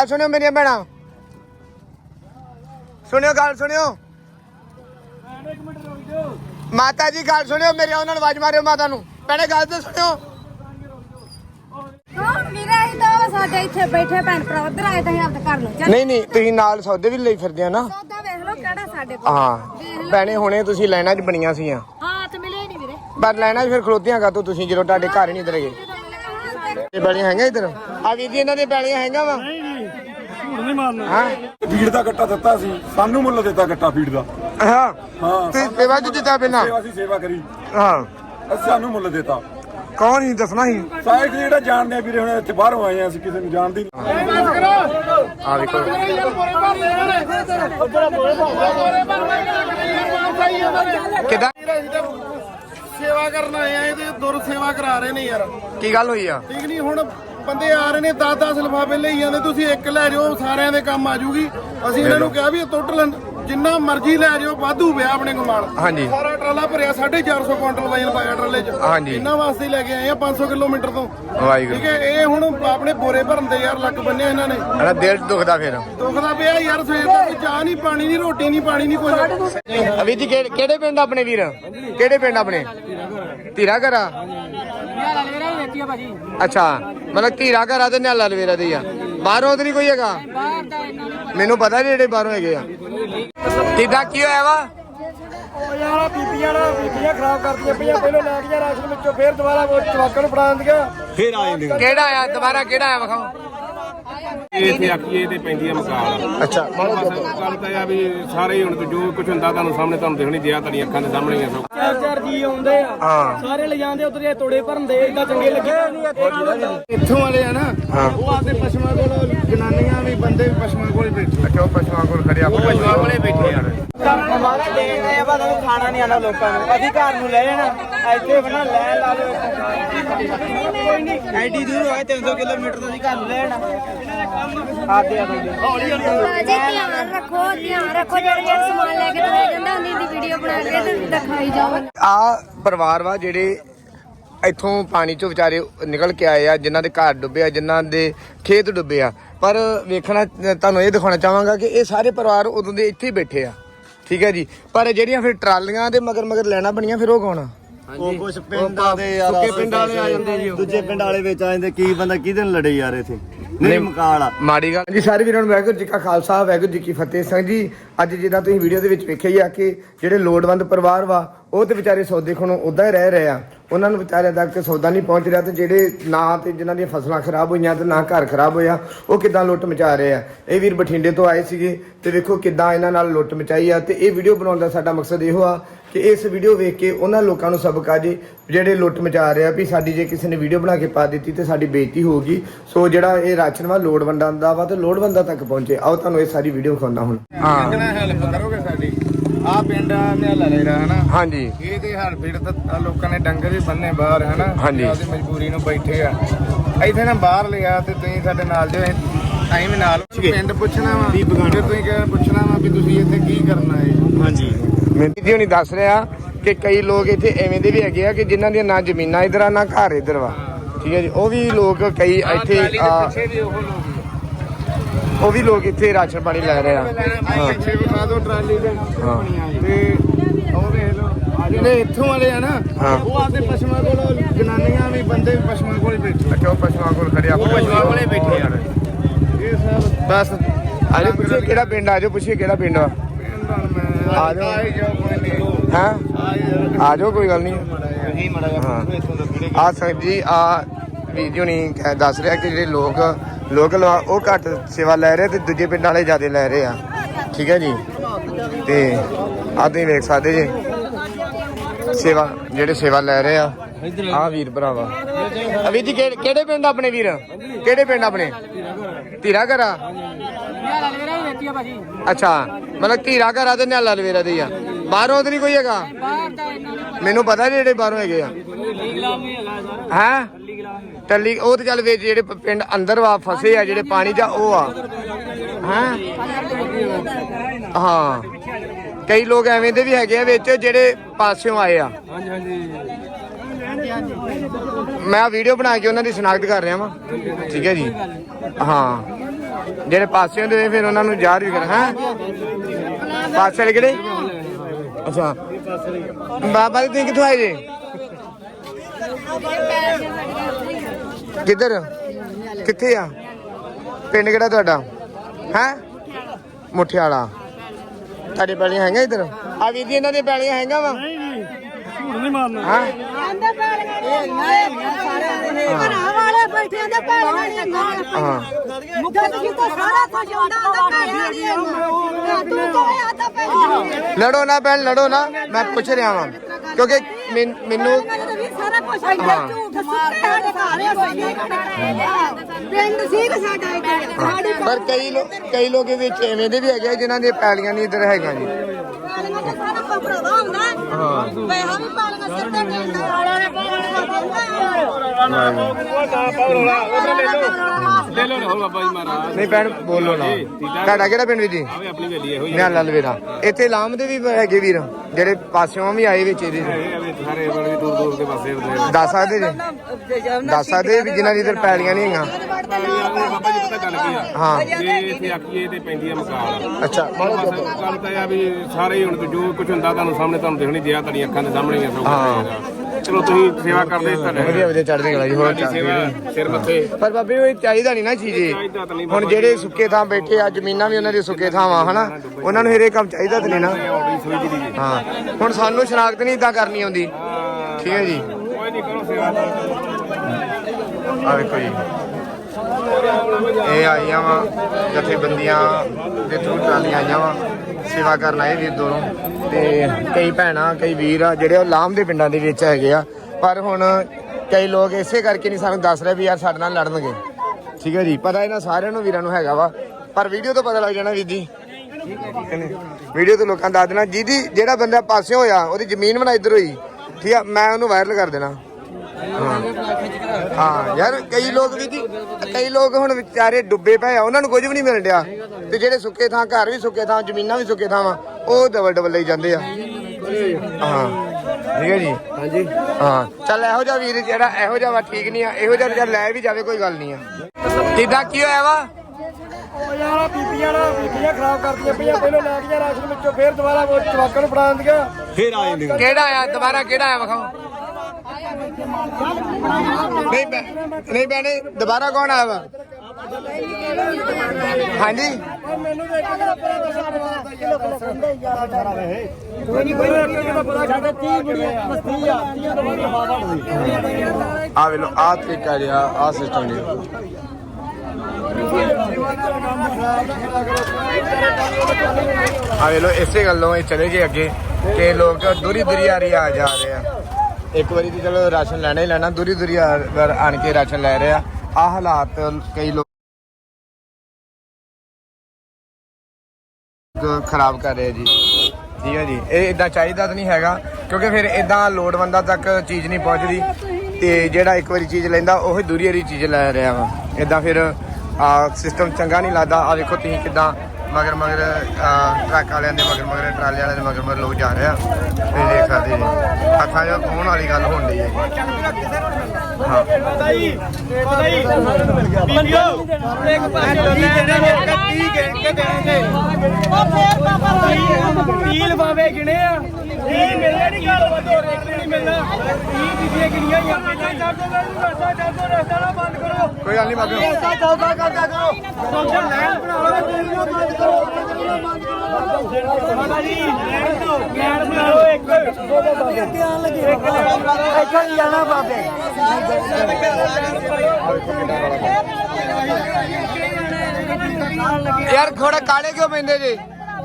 ਗੱਲ ਸੁਣਿਓ ਮੇਰੀਆਂ ਭੈਣਾਂ। ਸੁਣਿਓ ਗੱਲ ਸੁਣਿਓ। ਮਾਤਾ ਜੀ ਗੱਲ ਸੁਣਿਓ ਮੇਰੇ ਉਹਨਾਂ ਨੂੰ ਆਵਾਜ਼ ਮਾਰਿਓ ਮਾਤਾ ਨੂੰ। ਭੈਣੇ ਗੱਲ ਤੇ ਸੁਣਿਓ। ਕੌਣ ਵੀਰੇ ਹੀ ਤਾਂ ਸਾਡੇ ਇੱਥੇ ਬੈਠੇ ਭੈਣ ਭਰਾ ਉਧਰ ਆਏ ਤਾਂ ਹੱਥ ਕਰ ਲਓ ਚੱਲ ਨਹੀਂ ਨਹੀਂ ਤੁਸੀਂ ਨਾਲ ਸੌਦੇ ਵੀ ਲਈ ਫਿਰਦੇ ਆ ਨਾ। ਸੌਦਾ ਵੇਖ ਲਓ ਕਿਹੜਾ ਸਾਡੇ ਕੋਲ। ਹਾਂ ਭੈਣੇ ਹੁਣੇ ਤੁਸੀਂ ਲਾਈਨਾਂ 'ਚ ਬਣੀਆਂ ਸੀਆਂ ਹਾਂ ਤੇ ਮਿਲੇ ਨਹੀਂ ਵੀਰੇ। ਪਰ ਲਾਈਨਾਂ 'ਚ ਫਿਰ ਖਲੋਤੀਆਂ ਕਾ ਤੁਸੀਂ ਜਦੋਂ ਤੁਹਾਡੇ ਘਰ ਹੀ ਨਹੀਂ ਇਧਰ ਗਏ ਇਹ ਬੈਲੀਆਂ ਹੈਗੀਆਂ ਇਧਰ? ਆ ਵੀਰ ਜੀ ਇਹਨਾਂ ਦੀਆਂ ਬੈਲੀਆਂ ਹੈਗੀਆਂ ਵਾ? ਨਹੀਂ ਮਾਰਨਾ। ਹਾਂ। ਫੀਡ ਦਾ ਗੱਟਾ ਦਿੱਤਾ ਸੀ। ਸਾਨੂੰ ਮੁੱਲ ਦਿੱਤਾ ਗੱਟਾ ਫੀਡ ਦਾ। ਹਾਂ। ਹਾਂ ਤੇ ਸੇਵਾ ਜੀ ਦਿੱਤਾ ਬਿਨਾ ਸੇਵਾ ਸੀ ਸੇਵਾ ਕਰੀ। ਹਾਂ। ਅਸੀਂ ਸਾਨੂੰ ਮੁੱਲ ਦਿੱਤਾ। ਕੌਣ ਹੀ ਦੱਸਣਾ ਹੀ ਸਾਈਡ ਜਿਹੜਾ ਜਾਣਦੇ ਆ ਵੀਰੇ ਹੁਣ ਇੱਥੇ ਬਾਹਰੋਂ ਆਏ ਆ ਅਸੀਂ ਕਿਸੇ ਨੂੰ ਜਾਣਦੇ ਨਹੀਂ। ਆ ਦੇਖੋ। ਕਿਦਾਂ? ਸੇਵਾ ਕਰਨ ਆਏ ਆ ਇਹਦੇ ਦੁਰ ਸੇਵਾ ਕਰਾ ਰਹੇ ਨੇ ਯਾਰ। ਕੀ ਗੱਲ ਹੋਈ ਆ? ਠੀਕ ਨਹੀਂ ਹੁਣ ਬੰਦੇ ਆ ਰਹੇ ਨੇ 10-10 ਲਿਫਾਫੇ ਲਈ ਜਾਂਦੇ ਤੁਸੀਂ ਇੱਕ ਲੈ ਜਾਓ ਸਾਰਿਆਂ ਦੇ ਕੰਮ ਆ ਜੂਗੀ। ਅਸੀਂ ਇਹਨਾਂ ਨੂੰ ਕਿਹਾ ਵੀ ਟੋਟਲ ਜਿੰਨਾ ਮਰਜ਼ੀ ਲੈ ਜਾਓ ਵਾਧੂ ਪਿਆ ਆਪਣੇ ਕੋਲ ਮਾਲ। ਹਾਂਜੀ। ਸਾਰਾ ਟਰਾਲਾ ਭਰਿਆ 450 ਕੁਇੰਟਲ ਵਜਨ ਪਾਇਆ ਟਰਾਲੇ 'ਚ। ਹਾਂਜੀ। ਇਹਨਾਂ ਵਾਸਤੇ ਹੀ ਲੈ ਕੇ ਆਏ ਆ 500 ਕਿਲੋਮੀਟਰ ਤੋਂ। ਵਾਹਿਗੁਰੂ। ਠੀਕ ਹੈ ਇਹ ਹੁਣ ਆਪਣੇ ਬੋਰੇ ਭਰਨ ਦੇ ਯਾਰ ਲੱਕ ਬੰਨੇ ਇਹਨਾਂ ਨੇ। ਮੇਰਾ ਦਿਲ ਦੁਖਦਾ ਫਿਰ। ਦੁਖਦਾ ਪਿਆ ਯਾਰ ਸਵੇਰ ਦਾ ਕੋਈ ਚਾਹ ਨਹੀਂ ਪਾਣੀ ਨਹੀਂ ਰੋਟੀ ਨਹੀਂ ਪਾਣੀ ਨਹੀਂ ਕੁਝ ਅਭੀ ਜੀ ਕਿਹੜੇ ਕਿਹੜੇ ਪਿੰਡ ਆਪਣੇ ਵੀਰ? ਕਿਹੜੇ ਪਿੰਡ ਆਪਣੇ? ਧੀਰਾ ਘਰਾ ਅੱਛਾ ਮਤਲਬ ਧੀਰਾ ਘਰਾ ਤੇ ਨਿਆਲਾ ਲਵੇਰਾ ਦੇ ਆ। ਬਾਹਰੋਂ ਤੇ ਨਹੀਂ ਕੋਈ ਹੈਗਾ? ਮੈਨੂੰ ਪਤਾ ਨਹੀਂ ਜਿਹੜੇ ਬਾਹਰੋਂ ਹੈਗੇ ਆ। ਕਿੱਦਾਂ ਕੀ ਹੋਇਆ ਵਾ? ਉਹ ਯਾਰ ਬੀਬੀਆਂ ਨਾ ਬੀਬੀਆਂ ਖਰਾਬ ਕਰਦੀਆਂ ਪਈਆਂ ਪਹਿਲਾਂ ਲੈ ਕੇ ਰਾਸ਼ਨ ਵਿੱਚੋਂ ਫੇਰ ਦੁਬਾਰਾ ਉਹ ਚਵਾਕਾਂ ਨੂੰ ਫੜਾ ਦਿੰਦੀਆਂ। ਕਿਹੜਾ ਆਇਆ? ਦੁਬਾਰਾ ਕਿਹੜਾ ਆਇਆ ਵਿਖਾਓ? ਇੱਥੇ ਆਖੀਏ ਤੇ ਪੈਂਦੀ ਆ ਮਕਾਲ ਅੱਛਾ। ਗੱਲ ਤਾਂ ਆ ਵੀ ਸਾਰੇ ਹੁਣ ਤੇ ਜੋ ਕੁਝ ਹੁੰਦਾ ਤੁਹਾਨੂੰ ਸਾਹਮਣੇ ਤੁਹਾਨੂੰ ਦਿਖਣੀ ਦਿਆ ਤੁਹਾਡੀਆਂ ਅੱਖਾਂ ਦੇ ਸਾਹਮਣੇ ਹੀ ਆ ਸਭ। ਚਾਰ ਚਾਰ ਜੀ ਆਉਂਦੇ ਆ। ਹਾਂ। ਸਾਰੇ ਲੈ ਜਾਂਦੇ ਉਧਰ ਇਹ ਤੋੜੇ ਭਰਨਦੇ ਇਦਾਂ ਚੰਗੇ ਲੱਗੇ। ਇੱਥੋਂ ਵਾਲੇ ਆ ਨਾ। ਉਹ ਆਪਦੇ ਪਸ਼ੂਆਂ ਕੋਲ ਜਨਾਨੀਆਂ ਵੀ ਬੰਦੇ ਵੀ ਪਸ਼ੂਆਂ ਕੋਲ ਹੀ ਬੈਠੇ। ਅੱਛਾ ਉਹ ਪਸ਼ੂਆਂ ਕੋਲ ਖੜੇ ਆਪਾਂ ਪਸ਼ੂਆਂ ਕੋਲੇ ਬੈਠੇ ਯਾਰ ਹਮਾਰਾ ਦੇਣ ਆਇਆ ਬਾਦ ਖਾਣਾ ਨਹੀਂ ਆਣਾ ਲੋਕਾਂ ਨੂੰ। ਅਸੀਂ ਘਰ ਨੂੰ ਲੈ ਜਾਣਾ। ਇੱਥੇ ਬਣਾ ਲੈ ਲਾ ਲਓ ਕੋਈ ਨਹੀਂ ਐਡੀ ਦੂਰ ਹੋਏ 300 ਕਿਲੋਮੀਟਰ ਤੋਂ ਅਸੀਂ ਘਰ ਨੂੰ ਲੈ ਜਾਣਾ। ਆਦੇ ਆ ਬੰਦੇ ਜੀ ਧਿਆਨ ਰੱਖੋ ਧਿਆਨ ਰੱਖੋ ਜਿਹੜੇ ਜਿਹੜੇ ਸਮਾਨ ਲੈ ਕੇ ਤੁਰੇ ਜਾਂਦਾ ਹੁੰਦੀ ਦੀ ਵੀਡੀਓ ਬਣਾ ਕੇ ਤੇ ਦਿਖਾਈ ਜਾਓ। ਆ ਪਰਿਵਾਰ ਵਾ ਜਿਹੜੇ ਇੱਥੋਂ ਪਾਣੀ ਚੋਂ ਵਿਚਾਰੇ ਨਿਕਲ ਕੇ ਆਏ ਆ ਜਿਨ੍ਹਾਂ ਦੇ ਘਰ ਡੁੱਬੇ ਆ ਜਿਨ੍ਹਾਂ ਦੇ ਖੇਤ ਡੁੱਬੇ ਆ। ਪਰ ਵੇਖਣਾ ਤੁਹਾਨੂੰ ਇਹ ਦਿਖਾਉਣਾ ਚਾਹਾਂਗਾ ਕਿ ਇਹ ਸਾਰੇ ਪਰਿਵਾਰ ਉਦੋਂ ਦੇ ਇੱਥੇ ਹੀ ਬੈਠੇ ਆ। ਠੀਕ ਹੈ ਜੀ? ਪਰ ਜਿਹੜੀਆਂ ਫਿਰ ਟਰਾਲੀਆਂ ਦੇ ਮਗਰ ਮਗਰ ਲੈਣਾ ਬਣੀਆਂ ਫਿਰ ਉਹ ਕੌਣ ਉਹ ਕੁਝ ਪਿੰਡਾਂ ਦੇ ਯਾਰ ਸੁੱਕੇ ਪਿੰਡ ਵਾਲੇ ਆ ਜਾਂਦੇ ਜੀ ਉਹ। ਦੂਜੇ ਪਿੰਡ ਵਾਲੇ ਵਿੱਚ ਆ ਜਾਂਦੇ ਕੀ ਬੰਦਾ ਕਿਹਦੇ ਨਾਲ ਲੜੇ ਯਾਰ ਇੱਥੇ? ਨਹੀਂ ਮਕਾਲ ਆ। ਮਾੜੀ ਗੱਲ ਜੀ ਸਾਰੇ ਵੀਰਾਂ ਨੂੰ ਵਾਹਿਗੁਰੂ ਜੀ ਕਾ ਖਾਲਸਾ ਵਾਹਿਗੁਰੂ ਜੀ ਕੀ ਫਤਿਹ। ਸਿੰਘ ਜੀ ਅੱਜ ਜਿੱਦਾਂ ਤੁਸੀਂ ਵੀਡੀਓ ਦੇ ਵਿੱਚ ਵੇਖਿਆ ਹੀ ਆ ਕਿ ਜਿਹੜੇ ਲੋੜਵੰਦ ਪਰਿਵਾਰ ਵਾ ਉਹ ਤੇ ਵਿਚਾਰੇ ਸੌਦੇ ਖਣੋਂ ਉਦਾਂ ਹੀ ਰਹਿ ਰਹੇ ਆ। ਉਹਨਾਂ ਨੂੰ ਵਿਚਾਰਿਆਂ ਤੱਕ ਸੌਦਾ ਨਹੀਂ ਪਹੁੰਚ ਰਿਹਾ ਤੇ ਜਿਹੜੇ ਨਾ ਤੇ ਜਿਨ੍ਹਾਂ ਦੀਆਂ ਫਸਲਾਂ ਖਰਾਬ ਹੋਈਆਂ ਤੇ ਨਾ ਘਰ ਖਰਾਬ ਹੋਇਆ ਉਹ ਕਿਦਾਂ ਲੁੱਟ ਮਚਾ ਰਹੇ ਆ? ਇਹ ਵੀਰ ਬਠਿੰਡੇ ਤੋਂ ਆਏ ਸੀਗੇ ਤੇ ਵੇਖੋ ਕਿਦਾਂ ਇਹਨਾਂ ਨਾਲ ਲੁੱਟ ਮਚਾਈ ਆ ਤੇ ਇਹ ਵੀਡੀਓ ਬਣਾਉਣ ਦਾ ਸਾਡਾ ਮਕਸਦ ਇਹੋ ਆ ਕਿ ਇਸ ਵੀਡੀਓ ਵੇਖ ਕੇ ਉਹਨਾਂ ਲੋਕਾਂ ਨੂੰ ਸਬਕ ਆ ਜੇ ਜਿਹੜੇ ਲੁੱਟ ਮਚਾ ਰਹੇ ਆ ਵੀ ਸਾਡੀ ਜੇ ਕਿਸੇ ਨੇ ਵੀਡੀਓ ਬਣਾ ਕੇ ਪਾ ਦਿੱਤੀ ਤੇ ਸਾਡੀ ਬੇਇੱਜ਼ਤੀ ਹੋਊਗੀ ਸੋ ਜਿਹੜਾ ਇਹ ਰਾਸ਼ਨ ਵਾ ਲੋੜਵੰਦਾਂ ਦਾ ਵਾ ਤੇ ਲੋੜਵੰਦਾਂ ਤੱਕ ਪਹੁੰਚੇ। ਆਓ ਤੁਹਾਨੂੰ ਇਹ ਸਾਰੀ ਵੀਡੀਓ ਵਿਖਾਉਂਦਾ ਹੁਣ। ਹਾਂ। ਹੈਲਪ ਕਰੋਗੇ ਸਾਡੀ? ਆ ਪਿੰਡ ਨਿਹਾਲਾ ਲੈ ਰਹਾ ਹਨਾ? ਹਾਂਜੀ। ਇਹ ਤੇ ਹਰ ਪੀੜ ਤਾਂ ਲੋਕਾਂ ਨੇ ਡੰਗਰ ਵੀ ਬੰਨੇ ਬਾਹਰ ਹਨਾ? ਹਾਂਜੀ। ਆਪਦੀ ਮਜਬੂਰੀ ਨੂੰ ਬੈਠੇ ਆ। ਇੱਥੇ ਨਾ ਬਾਹਰ ਲਿਆ ਤੇ ਤੁਸੀਂ ਸਾਡੇ ਨਾਲ ਜੋ ਵੀ ਨਾਲ। ਪਿੰਡ ਪੁੱਛਣਾ ਵਾ ਤੇ ਤੁਸੀਂ ਕਿਹਾ ਪੁੱਛਣਾ ਵਾ ਵੀ ਤੁਸੀਂ ਇੱਥੇ ਕੀ ਕਰਨਾ ਹੈ ਹਾਂਜੀ। ਜੀ ਹੁਣੀ ਦੱਸ ਰਿਹਾ ਕਿ ਕਈ ਲੋਕ ਇੱਥੇ ਐਵੇਂ ਦੇ ਵੀ ਹੈਗੇ ਆ ਕਿ ਜਿਨ੍ਹਾਂ ਦੀਆਂ ਨਾ ਜ਼ਮੀਨਾਂ ਇਧਰ ਆ ਨਾ ਘਰ ਇਧਰ ਵਾ। ਠੀਕ ਹੈ ਜੀ ਉਹ ਵੀ ਲੋਕ ਕਈ ਇੱਥੇ ਆ, ਉਹ ਵੀ ਲੋਕ ਇੱਥੇ ਰਾਸ਼ਨ ਪਾਣੀ ਲੈ ਰਹੇ ਆ। ਹਾਂ। ਪਿੱਛੇ ਵਿਖਾ ਦਿਓ ਟਰਾਲੀ ਦੇ। ਹਾਂ। ਤੇ ਉਹ ਵੇਖ ਲਓ ਜਿਹੜੇ ਇੱਥੋਂ ਵਾਲੇ ਆ ਨਾ। ਹਾਂ। ਉਹ ਆਪਦੇ ਪਸ਼ੂਆਂ ਕੋਲ ਜਨਾਨੀਆਂ ਵੀ ਬੰਦੇ ਵੀ ਪਸ਼ੂਆਂ ਕੋਲ ਹੀ ਬੈਠੇ। ਅੱਛਾ ਉਹ ਪਸ਼ੂਆਂ ਕੋਲ ਖੜੇ ਆਪਾਂ ਪਸ਼ੂਆਂ ਕੋਲੇ ਬੈਠੇ ਯਾਰ ਇਹ ਸਭ ਬਸ ਆਜੋ ਪੁੱਛੇ ਕਿਹੜਾ ਪਿੰਡ ਆ ਆਜੋ ਪੁੱਛੇ ਕਿਹੜਾ ਪਿੰਡ ਆ। ਆ ਜਾਓ। ਹੀ? ਕੋਈ ਨਹੀਂ। ਹਾਂ ਆ ਜਾਓ ਕੋਈ ਗੱਲ ਨਹੀਂ ਹਾਂ ਆ ਸਰ ਜੀ ਆ ਹੁਣੀ ਕਹਿ- ਦੱਸ ਰਿਹਾ ਕਿ ਜਿਹੜੇ ਲੋਕ ਲੋਕਲ ਆ ਉਹ ਘੱਟ ਸੇਵਾ ਲੈ ਰਹੇ ਤੇ ਦੂਜੇ ਪਿੰਡ ਵਾਲੇ ਜ਼ਿਆਦਾ ਲੈ ਰਹੇ ਆ। ਠੀਕ ਹੈ ਜੀ? ਤੇ ਆ ਤੁਸੀਂ ਵੇਖ ਸਕਦੇ ਜੀ। ਸੇਵਾ ਜਿਹੜੇ ਸੇਵਾ ਲੈ ਰਹੇ ਆ। ਆ ਵੀਰ ਭਰਾਵਾ। ਵੀਰ ਜੀ ਕਿਹੜੇ ਪਿੰਡ ਆਪਣੇ ਵੀਰ? ਕਿਹੜੇ ਪਿੰਡ ਆਪਣੇ? ਧੀਰਾ ਘਰਾ ਅੱਛਾ ਮਤਲਬ ਧੀਰਾ ਘਰਾ ਤੇ ਨਿਆਲਾ ਲਵੇਰਾ ਦੇ ਆ। ਬਾਹਰੋਂ ਤੇ ਨਹੀਂ ਕੋਈ ਹੈਗਾ? ਮੈਨੂੰ ਪਤਾ ਨਹੀਂ ਜਿਹੜੇ ਬਾਹਰੋਂ ਹੈਗੇ ਆ। ਹੈ? ਟੱਲੀ ਉਹ ਤੇ ਚੱਲ ਵੇ ਜਿਹੜੇ ਪਿੰਡ ਅੰਦਰ ਵਾ ਫਸੇ ਆ ਜਿਹੜੇ ਪਾਣੀ ਆ, ਉਹ ਆ। ਹੈ? ਹਾਂ। ਕਈ ਲੋਕ ਐਵੇਂ ਦੇ ਵੀ ਹੈਗੇ ਆ ਵਿੱਚ ਜਿਹੜੇ ਪਾਸਿਓਂ ਆਏ ਆ। ਮੈਂ ਵੀਡੀਓ ਬਣਾ ਕੇ ਉਹਨਾਂ ਦੀ ਸ਼ਨਾਖਤ ਕਰ ਰਿਹਾ ਵਾਂ। ਠੀਕ ਹੈ ਜੀ। ਹਾਂ। ਜਿਹੜੇ ਪਾਸੇ ਹੁੰਦੇ ਫਿਰ ਉਹਨਾਂ ਨੂੰ ਜ਼ਾਹਰ ਵੀ ਕਰ ਹੈ? ਪਾਸੇ ਵਾਲੇ ਕਿਹੜੇ? ਅੱਛਾ। ਬਾਬਾ ਜੀ, ਤੁਸੀਂ ਕਿੱਥੋਂ ਆਏ ਜੀ? ਕਿੱਧਰ? ਕਿੱਥੇ ਆ? ਪਿੰਡ ਕਿਹੜਾ ਤੁਹਾਡਾ? ਹੈ? ਮੁਠਿਆਲਾ। ਤੁਹਾਡੇ ਪੈਲੀਆਂ ਹੈਗਾ ਇੱਧਰ? ਆ ਵੀਰ ਜੀ, ਇਹਨਾਂ ਦੇ ਪੈਲੀਆਂ ਹੈਗਾ ਵਾ? ਨਹੀਂ ਨਹੀਂ ਝੂਠ ਨਹੀਂ ਮਾਰਨਾ। ਹਾਂ। ਘਰਾਂ ਵਾਲੇ ਬੈਠੇ ਦੇ ਪੈਲੀਆਂ ਨਹੀਂ ਨਾਲ ਹਾਂ ਜਦ ਕਿ ਤਾਂ ਸਾਰਾ ਕੁਝ ਹੁੰਦਾ ਤਾਂ ਪੈਲੀਆਂ ਨਹੀਂ ਤੂੰ ਕੋਈ ਆਦਾ ਪੈਲੀਆਂ ਲੜੋ ਨਾ ਭੈਣ ਲੜੋ ਨਾ। ਮੈਂ ਪੁੱਛ ਰਿਹਾ ਵਾਂ। ਕਿਉਂਕਿ ਮੈਨ- ਮੈਨੂੰ ਵੀ ਸਾਰਾ ਕੁਝ ਇੱਥੇ ਝੂਠ ਸੁੱਤੇ ਸਾਡੇ ਘਰ ਪਿੰਡ ਸੀ ਕਿ ਸਾਡਾ ਇੱਥੇ ਸਾਡੇ ਪਰ ਕਈ ਲੋਕ ਕਈ ਲੋਕ ਵਿੱਚ ਐਵੇਂ ਦੇ ਵੀ ਹੈਗੇ ਆ ਜਿਨ੍ਹਾਂ ਦੀਆਂ ਪੈਲੀਆਂ ਨਹੀਂ ਇੱਧਰ ਹੈਗਾ ਜੀ। ਪਾਲੀਆਂ ਦਾ ਸਾਰਾ ਕੰਪਰਦਾ ਹੁੰਦਾ। ਹਾਂ। ਪੈਸਾ ਵੀ ਪਾਲੀਆਂ ਸਿਰ ਤੇ ਟੇਂਦਾ ਵਾਲਿਆਂ ਨੇ ਲੈ ਨਹੀਂ ਭੈਣ ਬੋਲੋ ਨਾ। ਤੁਹਾਡਾ ਕਿਹੜਾ ਪਿੰਡ ਵੀ ਜੀ? ਆਵੇ ਆਪਣੀ ਵੇਲੀ ਇਹੋ ਹੀ ਨਿਹਾਲ ਲਾਲ ਵੀਰਾ ਇੱਥੇ ਲਾਮ ਦੇ ਵੀ ਹੈਗੇ ਵੀਰ ਜਿਹੜੇ ਪਾਸਿਓਂ ਵੀ ਆਏ ਵਿੱਚ ਇਹਦੇ। ਦੱਸ ਸਕਦੇ ਜੀ? ਦੱਸ ਸਕਦੇ ਵੀ ਜਿਨ੍ਹਾਂ ਦੀ ਇੱਧਰ ਪੈਲੀਆਂ ਨਹੀਂ ਆ ਹਾਂ। ਜੇ ਇੱਥੇ ਆਖੀਏ ਤੇ ਪੈਂਦੀ ਆ ਮਕਾਲ ਅੱਛਾ ਗੱਲ ਤਾਂ ਆ ਵੀ ਸਾਰੇ ਹੀ ਹੁਣ ਜੋ ਕੁਝ ਹੁੰਦਾ ਤੁਹਾਨੂੰ ਸਾਹਮਣੇ ਤੁਹਾਨੂੰ ਦੇਖਣੀ ਦਿਆ ਤੁਹਾਡੀਆਂ ਅੱਖਾਂ ਦੇ ਸਾਹਮਣੇ ਹੀ ਆ ਕੁਝ ਚਲੋ ਤੁਸੀਂ ਸੇਵਾ ਕਰਦੇ ਤੁਹਾਡੇ ਵਧੀਆ ਵਧੀਆ ਚੜ੍ਹਦੀ ਕਲਾ ਜੀ ਹੋਰ ਤੁਹਾਡੀ ਚੜ੍ਹਦੀ ਕਲਾ। ਸੇਵਾ ਸਿਰ ਮੱਥੇ। ਪਰ ਬਾਬੇ ਉਹ ਚਾਹੀਦਾ ਨਹੀਂ ਨਾ ਚੀਜ਼ੇ ਚਾਹੀਦਾ ਤਾਂ ਨਹੀਂ ਹੁਣ ਜਿਹੜੇ ਸੁੱਕੇ ਥਾਂ ਬੈਠੇ ਆ ਜ਼ਮੀਨਾਂ ਵੀ ਉਹਨਾਂ ਦੀ ਸੁੱਕੇ ਥਾਂ ਵਾ ਹਨਾ? ਉਹਨਾਂ ਨੂੰ ਹਰੇ ਕੰਮ ਚਾਹੀਦਾ ਤੇ ਨਹੀਂ ਨਾ। ਹਾਂ ਹੁਣ ਸਾਨੂੰ ਸ਼ਨਾਖਤ ਨਹੀਂ ਇਦਾਂ ਕਰਨੀ ਆਉਂਦੀ। ਠੀਕ ਹੈ ਜੀ। ਕੋਈ ਨਹੀਂ ਕਰੋ ਸੇਵਾ। ਆ ਵੇਖੋ ਜੀ। ਇਹ ਆਈਆਂ ਵਾ ਜਥੇਬੰਦੀਆਂ ਦੇ ਥਰੂ ਟਰਾਲੀਆਂ ਆਈਆਂ ਵਾ। ਸੇਵਾ ਕਰਨ ਆਏ ਵੀਰ ਦੋਨੋਂ। ਤੇ ਕਈ ਭੈਣਾਂ, ਕਈ ਵੀਰ ਆ, ਜਿਹੜੇ ਉਹ ਲਾਮ ਦੇ ਪਿੰਡਾਂ ਦੇ ਵਿੱਚ ਹੈਗੇ ਆ। ਪਰ ਹੁਣ ਕਈ ਲੋਕ ਇਸੇ ਕਰਕੇ ਨਹੀਂ ਸਾਨੂੰ ਦੱਸ ਰਹੇ ਵੀ ਯਾਰ ਸਾਡੇ ਨਾਲ ਲੜਨਗੇ। ਠੀਕ ਹੈ ਜੀ, ਪਤਾ ਇਹਨਾਂ ਸਾਰਿਆਂ ਨੂੰ, ਵੀਰਾਂ ਨੂੰ ਹੈਗਾ ਵਾ। ਪਰ ਵੀਡੀਓ ਤੋਂ ਪਤਾ ਲੱਗ ਜਾਣਾ ਵੀਰ ਜੀ। ਵੀਡੀਓ ਤੋਂ ਲੋਕਾਂ ਨੂੰ ਦੱਸ ਦੇਣਾ, ਜਿਹਦੀ ਜਿਹੜਾ ਬੰਦਾ ਪਾਸੇ ਹੋਇਆ, ਉਹਦੀ ਜ਼ਮੀਨ ਬਣਾ ਇੱਧਰ ਹੋਈ। ਠੀਕ ਆ, ਮੈਂ ਉਹਨੂੰ ਵਾਇਰਲ ਕਰ ਦੇਣਾ। ਹਾਂ। ਹਾਂ ਯਾਰ ਕਈ ਲੋਕ ਵੀ ਜੀ ਕਈ ਲੋਕ ਹੁਣ ਵਿਚਾਰੇ ਡੁੱਬੇ ਪਏ ਆ ਉਹਨਾਂ ਨੂੰ ਕੁਝ ਵੀ ਨਹੀਂ ਮਿਲ ਰਿਹਾ ਤੇ ਜਿਹੜੇ ਸੁੱਕੇ ਥਾਂ ਘਰ ਵੀ ਸੁੱਕੇ ਥਾਂ ਜ਼ਮੀਨਾਂ ਵੀ ਸੁੱਕੇ ਥਾਂ ਵਾ ਉਹ ਡਬਲ ਡਬਲ ਲਈ ਜਾਂਦੇ ਆ। ਹਾਂ। ਠੀਕ ਹੈ ਜੀ? ਹਾਂਜੀ। ਹਾਂ। ਚੱਲ ਇਹੋ ਜਿਹਾ ਵੀਰ ਜਿਹੜਾ ਇਹੋ ਜਿਹਾ ਵਾ ਠੀਕ ਨਹੀਂ ਆ ਇਹੋ ਜਿਹਾ ਜਿਹੜਾ ਲੈ ਵੀ ਜਾਵੇ ਕੋਈ ਗੱਲ ਨਹੀਂ ਆ। ਕਿੱਦਾਂ ਕੀ ਹੋਇਆ ਵਾ? ਉਹ ਯਾਰ ਬੀਬੀਆਂ ਨਾ ਬੀਬੀਆਂ ਖਰਾਬ ਕਰਦੀਆਂ ਪਈਆਂ ਪਹਿਲਾਂ ਲੈ ਕੇ ਰਾਸ਼ਨ ਵਿੱਚੋਂ ਫੇਰ ਦੁਬਾਰਾ ਉਹ ਚਵਾਕਾਂ ਨੂੰ ਫੜਾ ਦਿੰਦੀਆਂ। ਕਿਹੜਾ ਆਇਆ? ਦੁਬਾਰਾ ਕਿਹੜਾ ਆਇਆ ਵਿਖਾਓ? ਨਹੀਂ ਭੈ- ਨਹੀਂ ਭੈਣੇ, ਦੁਬਾਰਾ ਕੌਣ ਆਇਆ ਵਾ? ਹਾਂਜੀ? ਆ 30 ਤੋਂ ਆ ਵੇਲੋ ਆ ਤਰੀਕਾ ਜਿਹਾ ਆ ਸਿਸਟਮ ਜੀ ਆ ਵੇਲੋ ਇਸੇ ਗੱਲੋਂ ਇਹ ਚਲੇ ਗਏ ਅੱਗੇ, ਕਿ ਲੋਕ ਦੂਰੀ ਦੂਰੀ ਆ ਰਹੀ ਆ ਜਾ ਰਹੇ ਆ। ਇੱਕ ਵਾਰੀ ਤੇ ਚਲੋ ਰਾਸ਼ਨ ਲੈਣਾ ਹੀ ਲੈਣਾ ਦੂਰੀ ਦੂਰੀ ਆ ਆਣ ਕੇ ਰਾਸ਼ਨ ਲੈ ਰਿਹਾ। ਆ ਹਾਲਾਤ ਕਈ ਲੋਕ ਖਰਾਬ ਕਰ ਰਹੇ ਜੀ। ਠੀਕ ਹੈ ਜੀ। ਇਹ ਇਦਾਂ ਚਾਹੀਦਾ ਤਾਂ ਨਹੀਂ ਹੈਗਾ ਕਿਉਂਕਿ ਫਿਰ ਇਦਾਂ ਲੋੜਵੰਦਾਂ ਤੱਕ ਚੀਜ਼ ਨਹੀਂ ਪਹੁੰਚਦੀ ਤੇ ਜਿਹੜਾ ਇੱਕ ਵਾਰੀ ਚੀਜ਼ ਲੈਂਦਾ ਉਹ ਦੂਰੀ ਵਾਰੀ ਚੀਜ਼ ਲੈ ਰਿਹਾ ਵਾ। ਇਦਾਂ ਫਿਰ ਆ ਸਿਸਟਮ ਚੰਗਾ ਨਹੀਂ ਲੱਗਦਾ। ਆ ਵੇਖੋ ਤੁਸੀਂ ਕਿਦਾਂ ਮਗਰ ਮਗਰ ਆਹ, ਟਰੱਕ ਵਾਲਿਆਂ ਦੇ ਮਗਰ ਮਗਰ ਟਰਾਲੇ ਵਾਲਿਆਂ ਦੇ ਮਗਰ ਮਗਰ ਲੋਕ ਜਾ ਰਹੇ ਆ। ਇਹ ਦੇਖ ਸਕਦੇ ਜੀ। ਹੱਥਾਂ 'ਚ ਖੋਣ ਵਾਲੀ ਗੱਲ ਹੋਣ ਡਈ ਹੈ। ਹਾਂ ਪਤਾ ਹੀ ਪਤਾ ਹੀ ਬੀਬੀਓ ਇੱਕ ਪਾਸੇ ਲੋਕੀ ਕਹਿੰਦੇ ਨੇ 30 ਗਿਣ ਕੇ ਦੇਣਗੇ ਉਹ ਫੇਰ ਬਾਬਾ ਕੀ ਲਵਾਵੇ ਗਿਣੇ ਆ 30 ਮਿਲਣੇ ਨਹੀਂ ਗੱਲ ਵਧੋ ਰੇਟ ਨਹੀਂ ਮਿਲਣਾ 30 ਬੀਬੀਆਂ ਗਿਣੀਆਂ ਹੀ ਆ ਪਹਿਲਾਂ ਰਸਤਾ ਚੱਲੋ ਰਸਤਾ ਨਾ ਬੰਦ ਕਰੋ ਕੋਈ ਗੱਲ ਨਹੀਂ ਬਾਬੇ। ਰਸਤਾ ਚੱਲਦਾ ਕਰਦਾ ਕਰੋ ਸਮਝੋ ਲੈਣ ਬਣਾ ਲਓ ਵੀਡੀਓ ਬੰਦ ਕਰੋ ਬਾਬਾ ਜੀ ਲੈਣ ਦਿਓ ਲੈਣ ਬਣਾ ਲਓ ਇੱਕ। ਲੱਗੇ। ਇੱਥੇ ਜਾਣਾ ਬਾਬੇ। ਯਾਰ ਥੋੜਾ ਕਾਲੇ ਕਿਉਂ ਪੈਂਦੇ ਜੀ?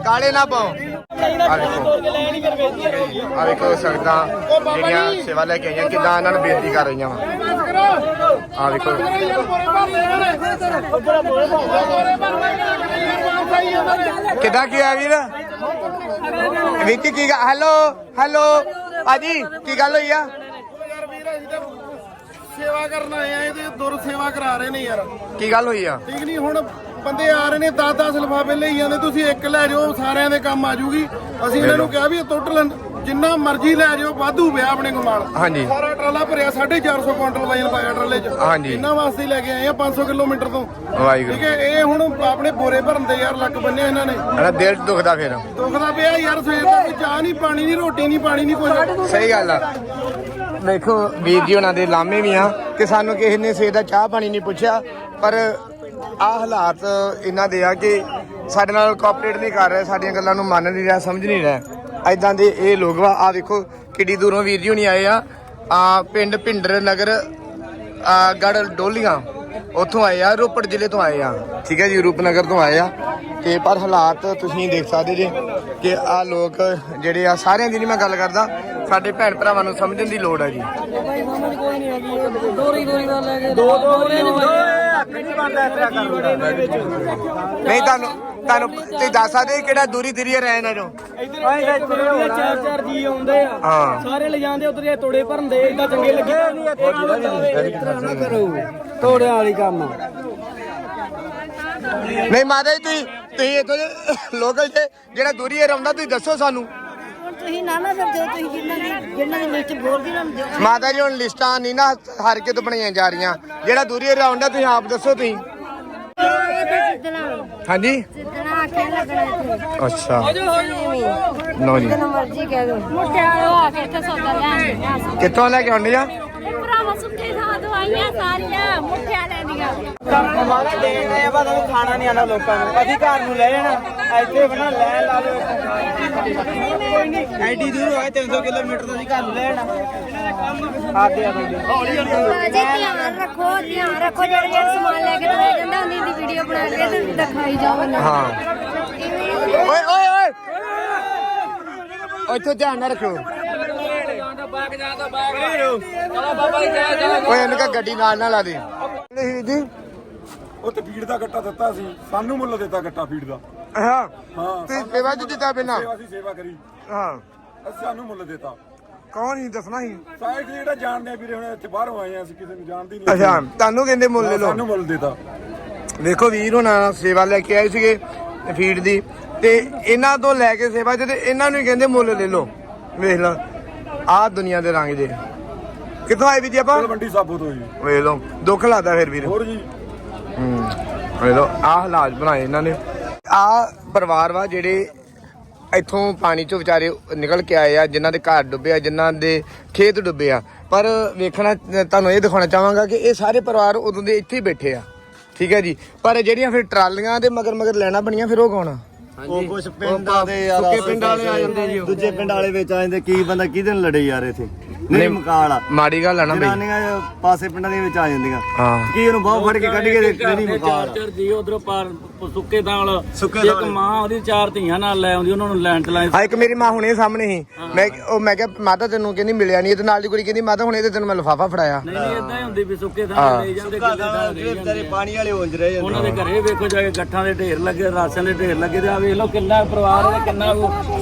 ਕਾਲੇ ਨਾ ਪਾਓ। ਆ ਵੇਖੋ ਆ ਵੇਖੋ ਸੰਗਤਾਂ ਜਿਹੜੀਆਂ ਸੇਵਾ ਲੈ ਕੇ ਆਈਆਂ ਕਿਦਾਂ ਇਹਨਾਂ ਨੂੰ ਬੇਨਤੀ ਕਰ ਰਹੀਆਂ ਵਾ। ਆ ਵੇਖੋ ਕਿਦਾਂ ਕੀ ਆ ਵੀਰ? ਵਿੱਕੀ ਕੀ ਹੈਲੋ ਹੈਲੋ ਭਾਜੀ ਕੀ ਗੱਲ ਹੋਈ ਆ? ਯਾਰ ਵੀਰ ਅਸੀਂ ਤਾਂ ਸੇਵਾ ਕਰਨ ਆਏ ਆ ਇਹਦੇ ਦੁਰ ਸੇਵਾ ਕਰਾ ਰਹੇ ਨੇ ਯਾਰ। ਕੀ ਗੱਲ ਹੋਈ ਆ? ਠੀਕ ਨਹੀਂ ਹੁਣ ਬੰਦੇ ਆ ਰਹੇ ਨੇ 10-10 ਲਿਫਾਫੇ ਲਈ ਜਾਂਦੇ ਤੁਸੀਂ ਇੱਕ ਲੈ ਜਾਓ ਸਾਰਿਆਂ ਦੇ ਕੰਮ ਆ ਜੂਗੀ ਅਸੀਂ ਇਹਨਾਂ ਨੂੰ ਕਿਹਾ ਵੀ ਇਹ ਟੋਟਲ ਜਿੰਨਾ ਮਰਜ਼ੀ ਲੈ ਜਾਓ ਵਾਧੂ ਪਿਆ ਆਪਣੇ ਕੋਲ ਮਾਲ ਹਾਂਜੀ। ਸਾਰਾ ਟਰਾਲਾ ਭਰਿਆ 450 ਕੁਇੰਟਲ ਵਜਨ ਪਾਇਆ ਟਰਾਲੇ 'ਚ। ਹਾਂਜੀ। ਇਹਨਾਂ ਵਾਸਤੇ ਹੀ ਲੈ ਕੇ ਆਏ ਆ 500 ਕਿਲੋਮੀਟਰ ਤੋਂ। ਵਾਹਿਗੁਰੂ। ਠੀਕ ਹੈ ਇਹ ਹੁਣ ਆਪਣੇ ਬੋਰੇ ਭਰਨ ਦੇ ਯਾਰ ਲੱਕ ਬੰਨੇ ਇਹਨਾਂ ਨੇ। ਹਣਾ ਦਿਲ ਦੁਖਦਾ ਫਿਰ। ਦੁਖਦਾ ਪਿਆ ਯਾਰ ਸਵੇਰ ਦਾ ਕੋਈ ਚਾਹ ਨਹੀਂ ਪਾਣੀ ਨਹੀਂ ਰੋਟੀ ਨਹੀਂ ਪਾਣੀ ਨਹੀਂ ਕੁਝ ਸਹੀ ਗੱਲ ਆ। ਦੇਖੋ ਵੀਰ ਜੀ ਉਹਨਾਂ ਦੇ ਲਾਮੇ ਵੀ ਆ ਕਿ ਸਾਨੂੰ ਕਿਸੇ ਨੇ ਸਵੇਰ ਦਾ ਚਾਹ ਪਾਣੀ ਨਹੀਂ ਪੁੱਛਿਆ ਪਰ ਆ ਹਾਲਾਤ ਇਹਨਾਂ ਦੇ ਆ ਕਿ ਸਾਡੇ ਨਾਲ ਕੋਆਪਰੇਟ ਨਹੀਂ ਕਰ ਰਹੇ ਸਾਡੀਆਂ ਗੱਲਾਂ ਨੂੰ ਮੰਨ ਨਹੀਂ ਰਿਹਾ ਸਮਝ ਨਹੀਂ ਰਿਹਾ। ਐਦਾਂ ਦੇ ਇਹ ਲੋਕ ਵਾ। ਆ ਦੇਖੋ ਕਿੱਡੀ ਦੂਰੋਂ ਵੀਰ ਜੀ ਹੁਣੀ ਆਏ ਆ। ਆ ਪਿੰਡ ਭਿੰਡਰ ਨਗਰ ਆ ਗੜ ਡੋਲੀਆਂ ਉੱਥੋਂ ਆਏ ਆ ਰੋਪੜ ਜ਼ਿਲ੍ਹੇ ਤੋਂ ਆਏ ਆ। ਠੀਕ ਹੈ ਜੀ ਰੂਪਨਗਰ ਤੋਂ ਆਏ ਆ। ਤੇ ਪਰ ਹਾਲਾਤ ਤੁਸੀਂ ਦੇਖ ਸਕਦੇ ਜੀ ਕਿ ਆ ਲੋਕ ਜਿਹੜੇ ਆ ਸਾਰਿਆਂ ਦੀ ਨਹੀਂ ਮੈਂ ਗੱਲ ਕਰਦਾ ਸਾਡੇ ਭੈਣ ਭਰਾਵਾਂ ਨੂੰ ਸਮਝਣ ਦੀ ਲੋੜ ਆ ਜੀ। ਨਹੀਂ ਤੁਹਾਨੂੰ ਤੁਹਾਨੂੰ ਤੁਸੀਂ ਦੱਸ ਸਕਦੇ ਕਿਹੜਾ ਦੂਰੀ ਦਰੀਏ ਰਹੇ ਨਾ ਜੋ ਚਾਰ ਚਾਰ ਜੀ ਆਉਂਦੇ ਆ। ਹਾਂ। ਸਾਰੇ ਲੈ ਜਾਂਦੇ ਉਧਰ ਇਹ ਤੋੜੇ ਭਰਨਦੇ ਇਦਾਂ ਚੰਗੇ ਲੱਗੇ। ਨਹੀਂ ਕਰੋ। ਤੋੜਿਆਂ ਵਾਲੀ ਕੰਮ। ਨਹੀਂ ਮਾਤਾ ਜੀ ਤੁਸੀਂ ਤੁਸੀਂ ਇੱਥੋਂ ਦੇ ਲੋਕਲ ਜੇ ਜਿਹੜਾ ਦੂਰੀ ਰਹਿੰਦਾ ਤੁਸੀਂ ਦੱਸੋ ਸਾਨੂੰ। ਤੁਸੀਂ ਨਾ ਨਾ ਫਿਰ ਦਿਓ ਤੁਸੀਂ ਜਿੰਨਾਂ ਦੀ ਜਿੰਨਾਂ ਦੀ ਲਿਸਟ ਬੋਲਦੀ ਨਾ ਦਿਓ ਮਾਤਾ ਜੀ ਹੁਣ ਲਿਸਟਾਂ ਨਹੀਂ ਨਾ ਹਰ ਕੇ ਤੋਂ ਬਣਾਈਆਂ ਜਾ ਰਹੀਆਂ। ਜਿਹੜਾ ਦੂਰੀ ਏ ਰਹਿੰਦਾ ਤੁਸੀਂ ਆਪ ਦੱਸੋ ਤੁਸੀਂ। ਜਿੱਦਣਾ ਹਾਂਜੀ? ਜਿੱਦਣਾ ਆਖੇ ਲੱਗਣਾ ਇੱਥੇ ਅੱਛਾ। ਲਓ ਜੀ। ਜਿੱਦਣਾ ਮਰਜ਼ੀ ਕਹਿ ਦੋ ਮੁੱਟਿਆਲੋ ਆ ਕੇ ਇੱਥੇ ਸੌਦਾ ਲੈਣ ਆ ਕਿੱਥੋਂ ਲੈ ਕੇ ਆਉਂਦੇ ਆ? ਭਰਾਵਾ ਸੁੱਕੇ ਥਾਂ ਦਵਾਈਆਂ ਸਾਰੀਆਂ। ਮੁੱਠਿਆਲੇ ਦੀਆਂ ਹਮਾਰਾ ਦੇਣ ਆਇਆ ਬਾ ਤੁਹਾਨੂੰ ਖਾਣਾ ਨਹੀਂ ਆਣਾ ਲੋਕਾਂ ਨੂੰ। ਅਸੀਂ ਘਰ ਨੂੰ ਲੈ ਜਾਣਾ। ਇੱਥੇ ਬਣਾ ਲੈ ਲਾ ਲਓ ਕੋਈ ਨਹੀਂ ਐਡੀ ਦੂਰ ਹੋਏ 300 ਕਿਲੋਮੀਟਰ ਤੋਂ ਅਸੀਂ ਘਰ ਨੂੰ ਲੈ ਜਾਣਾ ਆਦੇ ਆ ਬੰਦੇ ਜੀ ਧਿਆਨ ਰੱਖੋ ਧਿਆਨ ਰੱਖੋ ਜਿਹੜੇ ਜਿਹੜੇ ਸਮਾਨ ਲੈ ਕੇ ਤੁਰੇ ਜਾਂਦਾ ਉਹਦੀ ਦੀ ਵੀਡੀਓ ਬਣਾ ਕੇ ਤੇ ਦਿਖਾਈ ਜਾਓ ਮੈਨੂੰ ਹਾਂ। ਓਏ ਓਏ ਓਏ! ਇੱਥੇ ਧਿਆਨ ਨਾ ਰੱਖਿਓ। ਓਏ ਇਹਨੂੰ ਕਹ ਗੱਡੀ ਨਾਲ ਨਾ ਲਾ ਦੇ। ਨਹੀਂ ਜੀ ਉਹ ਤੇ ਫੀਡ ਦਾ ਗੱਟਾ ਦਿੱਤਾ ਸੀ। ਸਾਨੂੰ ਮੁੱਲ ਦਿੱਤਾ ਗੱਟਾ ਫੀਡ ਦਾ। ਹਾਂ। ਹਾਂ ਤੇ ਸੇਵਾ ਚ ਦਿੱਤਾ ਬਿਨਾ। ਸੇਵਾ ਸੀ ਸੇਵਾ ਕਰੀ। ਹਾਂ। ਅਸੀਂ ਸਾਨੂੰ ਮੁੱਲ ਦਿੱਤਾ। ਕੌਣ ਹੀ ਦੱਸਣਾ ਹੀ ਸਾਈਡ ਜਿਹੜਾ ਜਾਣਦੇ ਆ ਵੀਰੇ ਹੁਣ ਇੱਥੇ ਬਾਹਰੋਂ ਆਏ ਆ ਅਸੀਂ ਕਿਸੇ ਨੂੰ ਜਾਣਦੇ ਨਹੀਂ ਅੱਛਾ ਤੁਹਾਨੂੰ ਕਹਿੰਦੇ ਮੁੱਲ ਲੈ ਲਓ। ਸਾਨੂੰ ਮੁੱਲ ਦਿੱਤਾ। ਦੇਖੋ ਵੀਰ ਹੁਣਾਂ ਸੇਵਾ ਲੈ ਕੇ ਆਏ ਸੀਗੇ ਫੀਡ ਦੀ। ਤੇ ਇਹਨਾਂ ਤੋਂ ਲੈ ਕੇ ਸੇਵਾ ਤੇ ਇਹਨਾਂ ਨੂੰ ਹੀ ਕਹਿੰਦੇ ਮੁੱਲ ਲੈ ਲਓ। ਵੇਖ ਲਾ ਆਹ ਦੁਨੀਆ ਦੇ ਰੰਗ ਜੇ। ਕਿੱਥੋਂ ਆਏ ਵੀ ਜੀ ਆਪਾਂ? ਮੰਡੀ ਸਾਬੋ ਤੋਂ ਜੀ। ਵੇਖ ਲਓ ਦੁੱਖ ਲੱਗਦਾ ਫਿਰ ਵੀਰ। ਹੋਰ ਜੀ। ਹੂੰ ਵੇਖ ਲਓ ਆਹ ਹਾਲਾਤ ਬਣਾਏ ਇਹਨਾਂ ਨੇ। ਆਹ ਪਰਿਵਾਰ ਵਾ ਜਿਹੜੇ ਇੱਥੋਂ ਪਾਣੀ ਚੋਂ ਵਿਚਾਰੇ ਨਿਕਲ ਕੇ ਆਏ ਆ ਜਿਨ੍ਹਾਂ ਦੇ ਘਰ ਡੁੱਬੇ ਆ ਜਿਨ੍ਹਾਂ ਦੇ ਖੇਤ ਡੁੱਬੇ ਆ। ਪਰ ਵੇਖਣਾ ਤੁਹਾਨੂੰ ਇਹ ਦਿਖਾਉਣਾ ਚਾਹਾਂਗਾ ਕਿ ਇਹ ਸਾਰੇ ਪਰਿਵਾਰ ਉਦੋਂ ਦੇ ਇੱਥੇ ਹੀ ਬੈਠੇ ਆ। ਠੀਕ ਹੈ ਜੀ? ਪਰ ਜਿਹੜੀਆਂ ਫਿਰ ਟਰਾਲੀਆਂ ਦੇ ਮਗਰ ਮਗਰ ਲੈਣਾ ਬਣੀਆਂ ਫਿਰ ਉਹ ਕੌਣ ਆ? ਉਹ ਕੁਝ ਪਿੰਡਾਂ ਦੇ ਯਾਰ ਸੁੱਕੇ ਪਿੰਡ ਵਾਲੇ ਆ ਜਾਂਦੇ ਜੀ। ਦੂਜੇ ਪਿੰਡ ਵਾਲੇ ਵਿੱਚ ਆ ਜਾਂਦੇ ਕੀ ਬੰਦਾ ਕਿਹਦੇ ਨਾਲ ਲੜੇ ਯਾਰ ਇੱਥੇ? ਨਹੀਂ ਮਕਾਲ ਮਾੜੀ ਗੱਲ ਆ ਨਾ ਬਈ। ਜਨਾਨੀਆਂ ਪਾਸੇ ਪਿੰਡਾਂ ਦੇ ਵਿੱਚ ਆ ਜਾਂਦੀਆਂ। ਹਾਂ। ਕੀ ਉਹਨੂੰ ਬਾਹ ਫੜ ਕੇ ਕੱਢ ਕੇ ਨਹੀਂ ਮਕਾਲ ਚਾਰ ਜੀ ਉਧਰੋਂ ਪਾਰ ਸੁੱਕੇ ਥਾਲ ਸੁੱਕੇ ਇੱਕ। ਮਾਂ ਉਹਦੀ ਚਾਰ ਧੀਆਂ ਨਾਲ ਲੈ ਆਉਂਦੀ ਉਹਨਾਂ ਨੂੰ ਲੈਣ ਚਲਾਏ ਆ ਇੱਕ ਮੇਰੀ ਮਾਂ ਹੁਣੇ ਸਾਹਮਣੇ ਸੀ। ਮੈਂ ਉਹ ਮੈਂ ਕਿਹਾ ਮਾਤਾ ਤੈਨੂੰ ਕਹਿੰਦੀ ਮਿਲਿਆ ਨਹੀਂ ਤੇ ਨਾਲ ਦੀ ਕੁੜੀ ਕਹਿੰਦੀ ਮਾਤਾ ਹੁਣੇ ਤੇ ਤੈਨੂੰ ਮੈਂ ਲਫਾਫਾ ਫੜਾਇਆ। ਨਹੀਂ ਨਹੀਂ ਇਦਾਂ ਹੀ ਹੁੰਦੀ ਵੀ ਸੁੱਕੇ ਹਾਂ। ਥਾਲ ਲੈ ਜਾਂਦੇ ਕਿੱਲੇ ਥਾਲ ਲੈ ਜਿਹੜੇ ਜਾਂਦੇ ਪਾਣੀ ਵਾਲੇ ਉੰਜ ਰਹੇ ਜਾਂਦੇ ਉਹਨਾਂ ਦੇ ਘਰੇ ਵੇਖੋ ਜਾ ਕੇ ਗੱਠਾਂ ਦੇ ਢੇਰ ਲੱਗੇ ਰਾਸ਼ਨ ਦੇ ਢੇਰ ਲੱਗੇ ਤੇ ਆ ਵੇਖ ਲਓ ਕਿੰਨਾ ਪਰਿਵਾਰ ਹੈ ਕਿੰਨਾ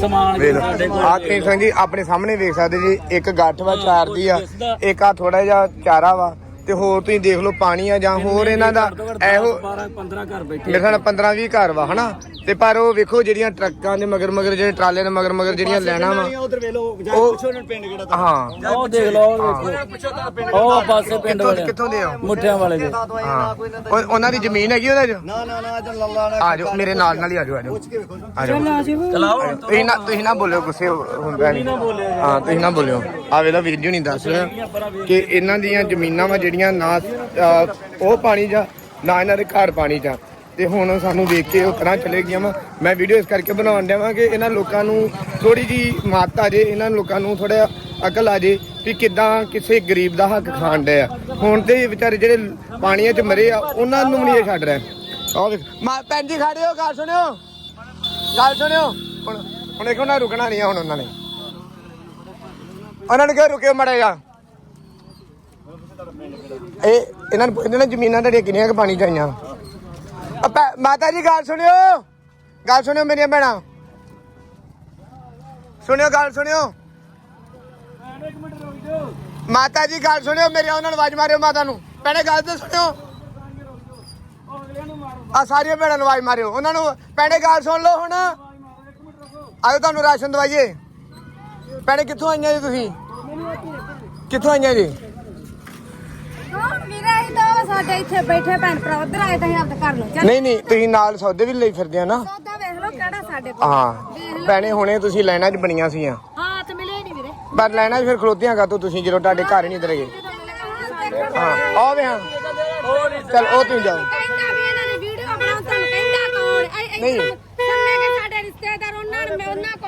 ਸਮਾਨ ਸਾਡੇ ਕੋਲ ਆ ਜੀ ਆਪਣੇ ਸਾਹਮਣੇ ਵੇਖ ਸਕਦੇ ਜੀ ਇੱਕ ਗੱਠ ਵਾ ਚਾਰ ਦੀ ਆ। ਇੱਕ ਆ ਥੋੜਾ ਜਿਹਾ ਚਾਰਾ ਵਾ ਤੇ ਹੋਰ ਤੁਸੀਂ ਦੇਖ ਲਓ ਪਾਣੀ ਆ ਜਾਂ ਹੋਰ ਇਹਨਾਂ ਦਾ ਇਹੋ 12 15 ਘਰ ਬੈਠੇ ਮੇਰੇ ਖਿਆਲ 15 20 ਘਰ ਵਾ ਹਨਾ? ਤੇ ਪਰ ਉਹ ਵੇਖੋ ਜਿਹੜੀਆਂ ਟਰੱਕਾਂ ਦੇ ਮਗਰ ਮਗਰ ਜਿਹੜੇ ਟਰਾਲੇ ਦੇ ਮਗਰ ਮਗਰ ਜਿਹੜੀਆਂ ਲੈਣਾ ਵਾ ਉਧਰ ਜਾ ਉਹ- ਪੁੱਛੋ ਉਹਨਾਂ ਨੂੰ ਪਿੰਡ ਕਿਹੜਾ ਹਾਂ। ਉਹ ਦੇਖ ਲਓ ਉਹ ਵੇਖੋ। ਉਹ ਪਾਸੇ ਪਿੰਡ ਕਿੱਥੋਂ ਵਾਲੇ। ਕਿੱਥੋਂ ਦੇ ਆ? ਮੁੱਠਿਆਂ ਵਾਲੇ ਦੇ। ਹਾਂ। ਉਹ- ਉਹਨਾਂ ਦੀ ਜ਼ਮੀਨ ਹੈਗੀ ਉਹਦੇ ਚ? ਨਾ ਨਾ ਨਾ ਇਧਰ ਲੱਲਾ ਨਾ ਆ ਜਾਓ ਮੇਰੇ ਨਾਲ ਨਾਲ ਹੀ ਆ ਜਾਓ ਆ ਜਾਓ ਆ ਜਾਓ ਚਲਾਓ। ਤੁਸੀਂ ਨਾ ਤੁਸੀਂ ਨਾ ਬੋਲਿਓ ਗੁੱਸੇ ਹੁੰਦਾ ਨਹੀਂ। ਹਾਂ ਤੁਸੀਂ ਨਾ ਬੋਲਿਓ। ਆ ਵੇਲਾ ਵੀਰ ਜੀ ਨਹੀਂ ਦੱਸ ਰਿਹਾ ਕਿ ਇਹਨਾਂ ਦੀਆਂ ਜ਼ਮੀਨਾਂ ਵਾ ਜਿਹੜੀਆਂ ਨਾ ਅਹ, ਉਹ ਪਾਣੀ ਜਾ ਨਾ ਇਹਨਾਂ ਦੇ ਘਰ ਪਾਣੀ ਜਾ ਤੇ ਹੁਣ ਸਾਨੂੰ ਦੇਖ ਕੇ ਉਹ ਤਰ੍ਹਾਂ ਚਲੇ ਗਈਆਂ ਵਾ। ਮੈਂ ਵੀਡੀਓ ਇਸ ਕਰਕੇ ਬਣਾਉਣ ਡਿਆ ਵਾਂ ਕਿ ਇਹਨਾਂ ਲੋਕਾਂ ਨੂੰ ਥੋੜੀ ਜੀ ਮਾਤ ਆ ਜੇ ਇਹਨਾਂ ਲੋਕਾਂ ਨੂੰ ਥੋੜਾ ਅਕਲ ਆ ਜੇ ਵੀ ਕਿਦਾਂ ਕਿਸੇ ਗਰੀਬ ਦਾ ਹੱਕ ਖਾਣ ਡਿਆ। ਹੁਣ ਤੇ ਇਹ ਵਿਚਾਰੇ ਜਿਹੜੇ ਪਾਣੀਆਂ 'ਚ ਮਰੇ ਆ ਉਹਨਾਂ ਨੂੰ ਵੀ ਨਹੀਂ ਇਹ ਛੱਡ ਰਿਹਾ। ਆਹ ਦੇਖ। ਮਾ ਭੈਣ ਜੀ ਖੜਿਓ ਗੱਲ ਸੁਣਿਓ। ਗੱਲ ਸੁਣਿਓ। ਹੁਣ ਹੁਣ ਇੱਕ ਉਹਨਾਂ ਰੁਕਣਾ ਨਹੀਂ ਆ ਹੁਣ ਉਹਨਾਂ ਨੇ। ਉਹਨਾਂ ਨੇ ਕਿਹਾ ਰੁਕਿਓ ਮੜੇਗਾ ਇਹ ਇਹਨਾਂ ਨੂੰ ਇਹਨਾਂ ਨੇ ਜ਼ਮੀਨਾਂ ਤੁਹਾਡੀਆਂ ਕਿੰਨੀਆਂ ਕੁ ਪਾਣੀ ਚਾਹੀਆਂ ਆ ਮਾਤਾ ਜੀ, ਗੱਲ ਸੁਣਿਓ। ਗੱਲ ਸੁਣਿਓ ਮੇਰੀਆਂ ਭੈਣਾਂ। ਸੁਣਿਓ, ਗੱਲ ਸੁਣਿਓ। ਮਾਤਾ ਜੀ, ਗੱਲ ਸੁਣਿਓ ਮੇਰੇ ਉਹਨਾਂ ਨੂੰ ਆਵਾਜ਼ ਮਾਰਿਓ ਮਾਤਾ ਨੂੰ। ਭੈਣੇ, ਗੱਲ ਤੇ ਸੁਣਿਓ। ਆ ਸਾਰੀਆਂ ਭੈਣਾਂ ਨੂੰ ਆਵਾਜ਼ ਮਾਰਿਓ। ਉਹਨਾਂ ਨੂੰ ਭੈਣੇ, ਗੱਲ ਸੁਣ ਲਓ ਹੁਣ। ਆਇਓ ਤੁਹਾਨੂੰ ਰਾਸ਼ਨ ਦਵਾਈਏ। ਭੈਣੇ, ਕਿੱਥੋਂ ਆਈਆਂ ਜੀ ਤੁਸੀਂ? ਕਿੱਥੋਂ ਆਈਆਂ ਜੀ? ਕੌਣ ਵੀਰੇ ਨਹੀਂ ਨਹੀਂ ਤੁਸੀਂ ਨਾਲ ਸੌਦੇ ਵੀ ਲਈ ਫਿਰਦੇ ਆ ਨਾ? ਸੌਦਾ ਵੇਖ ਲਓ ਕਿਹੜਾ ਸਾਡੇ ਕੋਲ। ਹਾਂ ਭੈਣੇ ਹੁਣੇ ਤੁਸੀਂ ਲੈਣਾ 'ਚ ਬਣੀਆਂ ਸੀਆਂ ਹਾਂ ਤੇ ਮਿਲੇ ਨਹੀਂ ਵੀਰੇ। ਪਰ ਲੈਣਾ 'ਚ ਫਿਰ ਖਲੋਤੀਆਂ ਤੁਸੀਂ ਜਦੋਂ ਤੁਹਾਡੇ ਘਰ ਹੀ ਨਹੀਂ ਦਰਗੇ ਹਾਂ ਆ ਵੇ ਹਾਂ। ਚਲ ਉਹ ਤੁਸੀਂ ਜਾਓ। ਕਹਿੰਦਾ ਵੀ ਇਹਨਾਂ ਨੇ ਵੀਡੀਓ ਬਣਾਉਂ ਕਹਿੰਦਾ ਕੌਣ? ਨਹੀਂ। ਸੰਮੇ ਕੇ ਸਾਡੇ ਰਿਸ਼ਤੇਦਾਰ ਉਹਨਾਂ ਨੇ ਮੈਂ ਉਹਨਾਂ